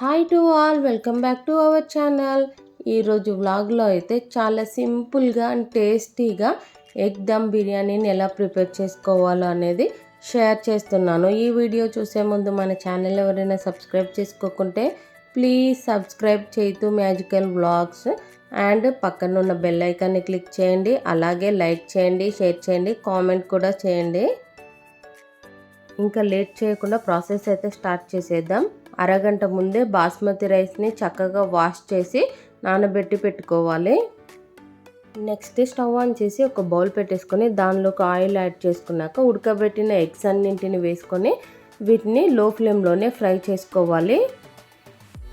Hi to all welcome back to our channel ఈరోజు వ్లాగ్లో అయితే చాలా సింపుల్గా అండ్ టేస్టీగా ఎగ్ దమ్ బిర్యానీని ఎలా ప్రిపేర్ చేసుకోవాలో అనేది షేర్ చేస్తున్నాను. ఈ వీడియో చూసే ముందు మన ఛానల్ ఎవరైనా సబ్స్క్రైబ్ చేసుకోకుంటే ప్లీజ్ సబ్స్క్రైబ్ చేతు మ్యాజికల్ వ్లాగ్స్ అండ్ పక్కన ఉన్న బెల్ ఐకాన్ని క్లిక్ చేయండి. అలాగే లైక్ చేయండి షేర్ చేయండి కామెంట్ కూడా చేయండి. ఇంకా లేట్ చేయకుండా ప్రాసెస్ అయితే స్టార్ట్ చేసేద్దాం. అరగంట ముందే బాస్మతి రైస్ని చక్కగా వాష్ చేసి నానబెట్టి పెట్టుకోవాలి. నెక్స్ట్ స్టవ్ ఆన్ చేసి ఒక బౌల్ పెట్టేసుకొని దానిలోకి ఆయిల్ యాడ్ చేసుకున్నాక ఉడకబెట్టిన ఎగ్స్ అన్నింటిని వేసుకొని వీటిని లో ఫ్లేమ్లోనే ఫ్రై చేసుకోవాలి.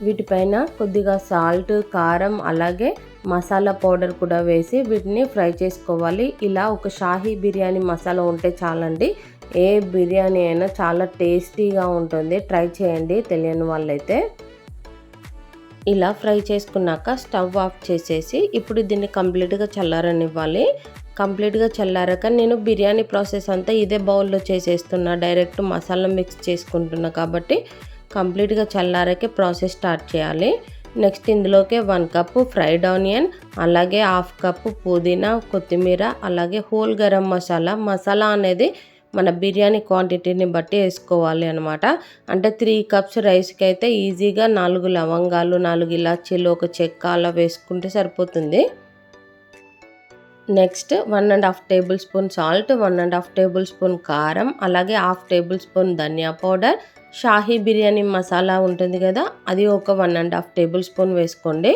వీటిపైన కొద్దిగా సాల్ట్ కారం అలాగే మసాలా పౌడర్ కూడా వేసి వీటిని ఫ్రై చేసుకోవాలి. ఇలా ఒక షాహీ బిర్యానీ మసాలా ఉంటే చాలండి. ఏ బిర్యానీ అయినా చాలా టేస్టీగా ఉంటుంది. ట్రై చేయండి తెలియని వాళ్ళైతే. ఇలా ఫ్రై చేసుకున్నాక స్టవ్ ఆఫ్ చేసేసి ఇప్పుడు దీన్ని కంప్లీట్గా చల్లారనివ్వాలి. కంప్లీట్గా చల్లారాక నేను బిర్యానీ ప్రాసెస్ అంతా ఇదే బౌల్లో చేసేస్తున్నా. డైరెక్ట్ మసాలా మిక్స్ చేసుకుంటున్నా కాబట్టి కంప్లీట్గా చల్లారకే ప్రాసెస్ స్టార్ట్ చేయాలి. నెక్స్ట్ ఇందులోకి వన్ కప్పు ఫ్రైడ్ ఆనియన్ అలాగే హాఫ్ కప్పు పుదీనా కొత్తిమీర అలాగే హోల్ గరం మసాలా. మసాలా అనేది మన బిర్యానీ క్వాంటిటీని బట్టి వేసుకోవాలి అనమాట అంటే త్రీ కప్స్ రైస్కి అయితే ఈజీగా నాలుగు లవంగాలు నాలుగు ఇలాచీలు ఒక చెక్క అలా వేసుకుంటే సరిపోతుంది. Next one and half tablespoon salt one and half tablespoon కారం అలాగే హాఫ్ టేబుల్ స్పూన్ ధనియా పౌడర్. షాహీ బిర్యానీ మసాలా ఉంటుంది కదా అది ఒక one and half tablespoon వేసుకోండి.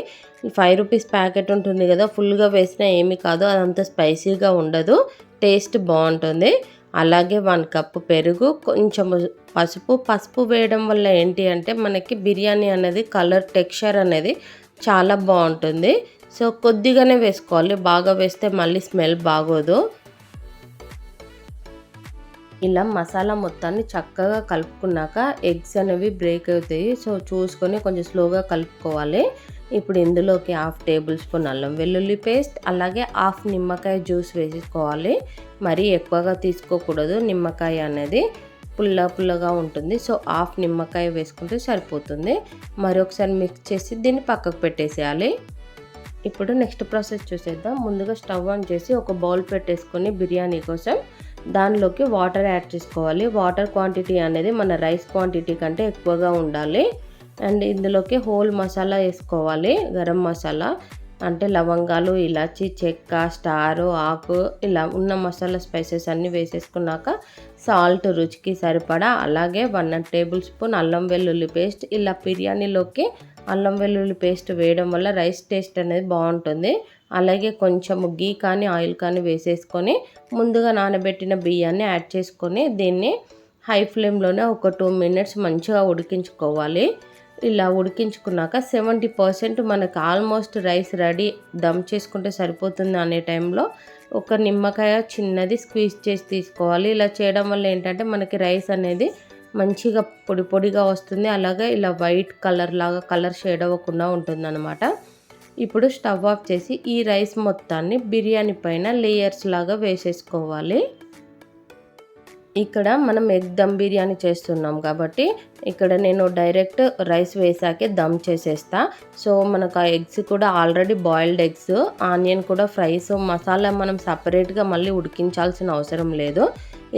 ఫైవ్ రూపీస్ ప్యాకెట్ ఉంటుంది కదా ఫుల్గా వేసినా ఏమీ కాదు అదంతా స్పైసీగా ఉండదు టేస్ట్ బాగుంటుంది. అలాగే వన్ కప్పు పెరుగు కొంచెం పసుపు. పసుపు వేయడం వల్ల ఏంటి అంటే మనకి బిర్యానీ అనేది కలర్ టెక్స్చర్ అనేది చాలా బాగుంటుంది. సో కొద్దిగానే వేసుకోవాలి. బాగా వేస్తే మళ్ళీ స్మెల్ బాగోదు. ఇలా మసాలా మొత్తాన్ని చక్కగా కలుపుకున్నాక ఎగ్స్ అనేవి బ్రేక్ అవుతాయి. సో చూసుకొని కొంచెం స్లోగా కలుపుకోవాలి. ఇప్పుడు ఇందులోకి హాఫ్ టేబుల్ స్పూన్ అల్లం వెల్లుల్లి పేస్ట్ అలాగే హాఫ్ నిమ్మకాయ జ్యూస్ వేసుకోవాలి మరీ ఎక్కువగా తీసుకోకూడదు నిమ్మకాయ అనేది పుల్ల పుల్లగా ఉంటుంది. సో హాఫ్ నిమ్మకాయ వేసుకుంటే సరిపోతుంది. మరొకసారి మిక్స్ చేసి దీన్ని పక్కకు పెట్టేసేయాలి. ఇప్పుడు నెక్స్ట్ ప్రాసెస్ చూసేద్దాం. ముందుగా స్టవ్ ఆన్ చేసి ఒక బౌల్ పెట్టేసుకొని బిర్యానీ కోసం దానిలోకి వాటర్ యాడ్ చేసుకోవాలి. వాటర్ క్వాంటిటీ అనేది మన రైస్ క్వాంటిటీ కంటే ఎక్కువగా ఉండాలి. అండ్ ఇందులోకి హోల్ మసాలా వేసుకోవాలి గరం మసాలా అంటే లవంగాలు ఇలాచి చెక్క స్టారు ఆకు ఇలా ఉన్న మసాలా స్పైసెస్ అన్నీ వేసేసుకున్నాక సాల్ట్ రుచికి సరిపడా అలాగే వన్ టేబుల్ స్పూన్ అల్లం వెల్లుల్లి పేస్ట్ ఇలా బిర్యానీలోకి అల్లం వెల్లుల్లి పేస్ట్ వేయడం వల్ల రైస్ టేస్ట్ అనేది బాగుంటుంది. అలాగే కొంచెం గీ కానీ ఆయిల్ కానీ వేసేసుకొని ముందుగా నానబెట్టిన బియ్యాన్ని యాడ్ చేసుకొని దీన్ని హై ఫ్లేమ్లోనే ఒక టూ మినిట్స్ మంచిగా ఉడికించుకోవాలి. ఇలా ఉడికించుకున్నాక సెవెంటీ పర్సెంట్ మనకు ఆల్మోస్ట్ రైస్ రెడీ దమ్ చేసుకుంటే సరిపోతుంది అనే టైంలో ఒక నిమ్మకాయ చిన్నది స్క్వీజ్ చేసి తీసుకోవాలి. ఇలా చేయడం వల్ల ఏంటంటే మనకి రైస్ అనేది మంచిగా పొడి పొడిగా వస్తుంది. అలాగే ఇలా వైట్ కలర్ లాగా కలర్ షేడ్ అవ్వకుండా ఉంటుందన్నమాట. ఇప్పుడు స్టవ్ ఆఫ్ చేసి ఈ రైస్ మొత్తాన్ని బిర్యానీ పైన లేయర్స్ లాగా వేసేసుకోవాలి. ఇక్కడ మనం ఎగ్ దమ్ బిర్యానీ చేస్తున్నాం కాబట్టి ఇక్కడ నేను డైరెక్ట్ రైస్ వేసాకే దమ్ చేసేస్తా. సో మనకు ఆ ఎగ్స్ కూడా ఆల్రెడీ బాయిల్డ్ ఎగ్స్ ఆనియన్ కూడా ఫ్రైస్ మసాలా మనం సపరేట్గా మళ్ళీ ఉడికించాల్సిన అవసరం లేదు.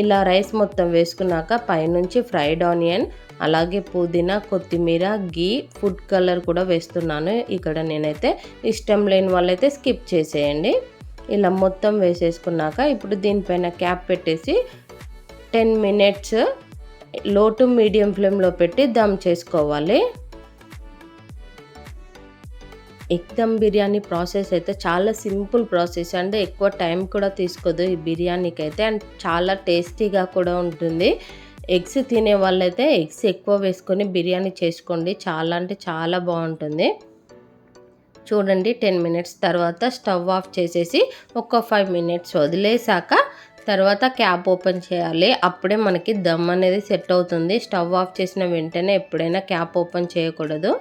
ఇలా రైస్ మొత్తం వేసుకున్నాక పైనుంచి ఫ్రైడ్ ఆనియన్ అలాగే పుదీనా కొత్తిమీర గీ ఫుడ్ కలర్ కూడా వేస్తున్నాను. ఇక్కడ నేనైతే ఇష్టం లేని వాళ్ళైతే స్కిప్ చేసేయండి. ఇలా మొత్తం వేసేసుకున్నాక ఇప్పుడు దీనిపైన క్యాప్ పెట్టేసి టెన్ మినిట్స్లో టు మీడియం ఫ్లేమ్లో పెట్టి దమ్ చేసుకోవాలి. ఎగ్ దమ్ బిర్యానీ ప్రాసెస్ అయితే చాలా సింపుల్ ప్రాసెస్ అండ్ ఎక్కువ టైం కూడా తీసుకోదు ఈ బిర్యానీకి అయితే అండ్ చాలా టేస్టీగా కూడా ఉంటుంది. ఎగ్స్ తినే వాళ్ళైతే ఎగ్స్ ఎక్కువ వేసుకొని బిర్యానీ చేసుకోండి. చాలా అంటే చాలా బాగుంటుంది. చూడండి టెన్ మినిట్స్ తర్వాత స్టవ్ ఆఫ్ చేసేసి ఒక ఫైవ్ మినిట్స్ వదిలేసాక తర్వాత క్యాప్ ఓపెన్ చేయాలి. అప్పుడే మనకి దమ్ అనేది సెట్ అవుతుంది. స్టవ్ ఆఫ్ చేసిన వెంటనే ఎప్పుడైనా క్యాప్ ఓపెన్ చేయకూడదు.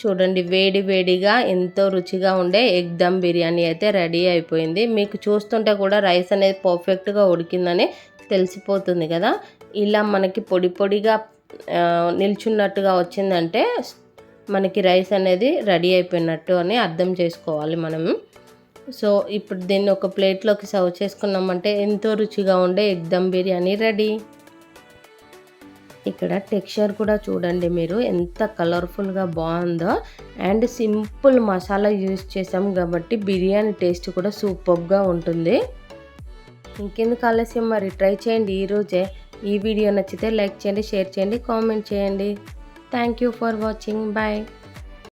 చూడండి వేడి వేడిగా ఎంతో రుచిగా ఉండే ఎగ్ దమ్ బిర్యానీ అయితే రెడీ అయిపోయింది. మీకు చూస్తుంటే కూడా రైస్ అనేది పర్ఫెక్ట్గా ఉడికిందని తెలిసిపోతుంది కదా. ఇలా మనకి పొడి పొడిగా నిల్చున్నట్టుగా వచ్చిందంటే మనకి రైస్ అనేది రెడీ అయిపోయినట్టు అని అర్థం చేసుకోవాలి మనం. సో ఇప్పుడు దీన్ని ఒక ప్లేట్లోకి సర్వ్ చేసుకున్నామంటే ఎంతో రుచిగా ఉండే ఎగ్ దమ్ బిర్యానీ రెడీ. ఇక్కడ టెక్స్చర్ కూడా చూడండి మీరు ఎంత కలర్ఫుల్గా బాగుందో. అండ్ సింపుల్ మసాలా యూజ్ చేసాం కాబట్టి బిర్యానీ టేస్ట్ కూడా సూపర్గా ఉంటుంది. ఇంకెందుకు ఆలస్యం మరి? ట్రై చేయండి ఈరోజే ఈ వీడియో నచ్చితే లైక్ చేయండి షేర్ చేయండి కామెంట్ చేయండి. Thank you for watching. Bye.